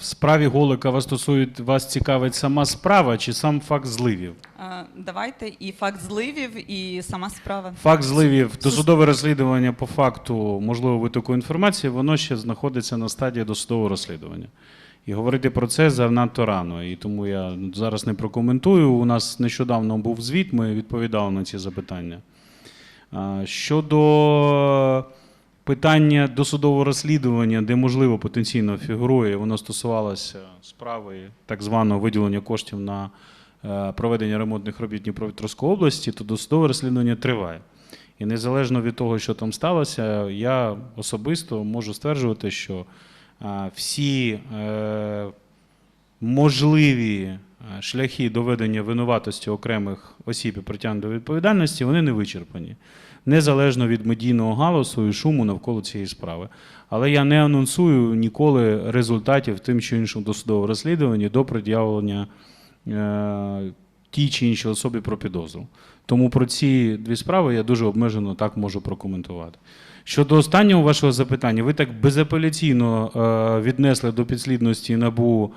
В справі Голика вас стосують, вас цікавить сама справа чи сам факт зливів? Давайте і факт зливів, і сама справа. Факт зливів, досудове розслідування по факту можливо витоку інформації, воно ще знаходиться на стадії досудового розслідування. І говорити про це занадто рано. І тому я зараз не прокоментую. У нас нещодавно був звіт, ми відповідали на ці запитання. Щодо питання досудового розслідування, де можливо потенційно фігурує, воно стосувалося справи так званого виділення коштів на е, проведення ремонтних робіт Дніпропетровської області, то досудове розслідування триває. І незалежно від того, що там сталося, я особисто можу стверджувати, що всі е, можливі е, шляхи доведення винуватості окремих осіб і притягнення до відповідальності, вони не вичерпані. Незалежно від медійного галасу і шуму навколо цієї справи. Але я не анонсую ніколи результатів тим чи іншим досудового розслідування до пред'явлення е, тій чи іншій особі про підозру. Тому про ці дві справи я дуже обмежено так можу прокоментувати. Щодо останнього вашого запитання, ви так безапеляційно е, віднесли до підслідності набу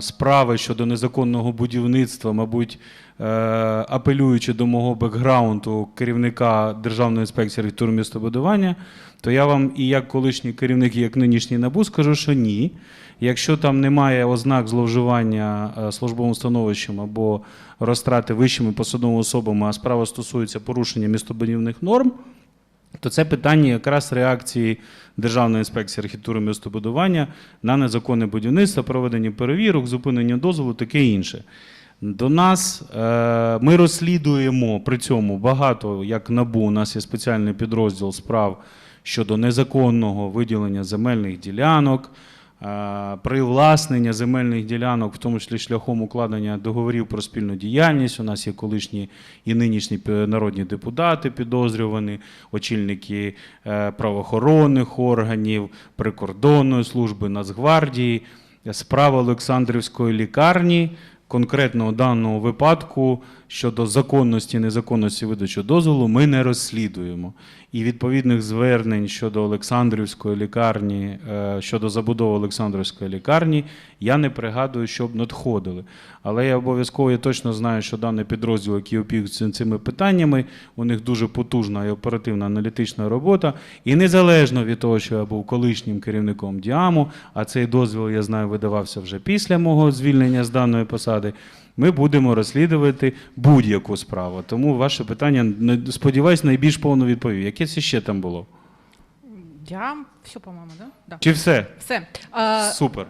справи щодо незаконного будівництва, мабуть, е, апелюючи до мого бекграунду керівника Державної інспекції архітектури містобудування, то я вам і як колишній керівник, і як нинішній набу скажу, що ні. Якщо там немає ознак зловживання е, службовим становищем або розтрати вищими посадовими особами, а справа стосується порушення містобудівних норм, то це питання якраз реакції Державної інспекції архітектури містобудування на незаконне будівництво, проведення перевірок, зупинення дозволу, таке інше. До нас е, ми розслідуємо при цьому багато, як НАБУ, у нас є спеціальний підрозділ справ щодо незаконного виділення земельних ділянок, привласнення земельних ділянок, в тому числі шляхом укладення договорів про спільну діяльність. У нас є колишні і нинішні народні депутати підозрювані, очільники е, правоохоронних органів, прикордонної служби, Нацгвардії, справа Олександрівської лікарні. Конкретно у даному випадку щодо законності незаконності видачі дозволу ми не розслідуємо. І відповідних звернень щодо Олександрівської лікарні, е, щодо забудови Олександрівської лікарні, я не пригадую, щоб надходили. Але я обов'язково я точно знаю, що даний підрозділ, який опікується цими питаннями, у них дуже потужна і оперативна аналітична робота. І незалежно від того, що я був колишнім керівником Діаму, а цей дозвіл, я знаю, видавався вже після мого звільнення з даної посади. Ми будемо розслідувати будь-яку справу. Тому ваше питання, сподіваюсь, найбільш повно відповів. Яке це ще там було? Я все, по-моєму, да? Да. Чи все? Все. А, Супер.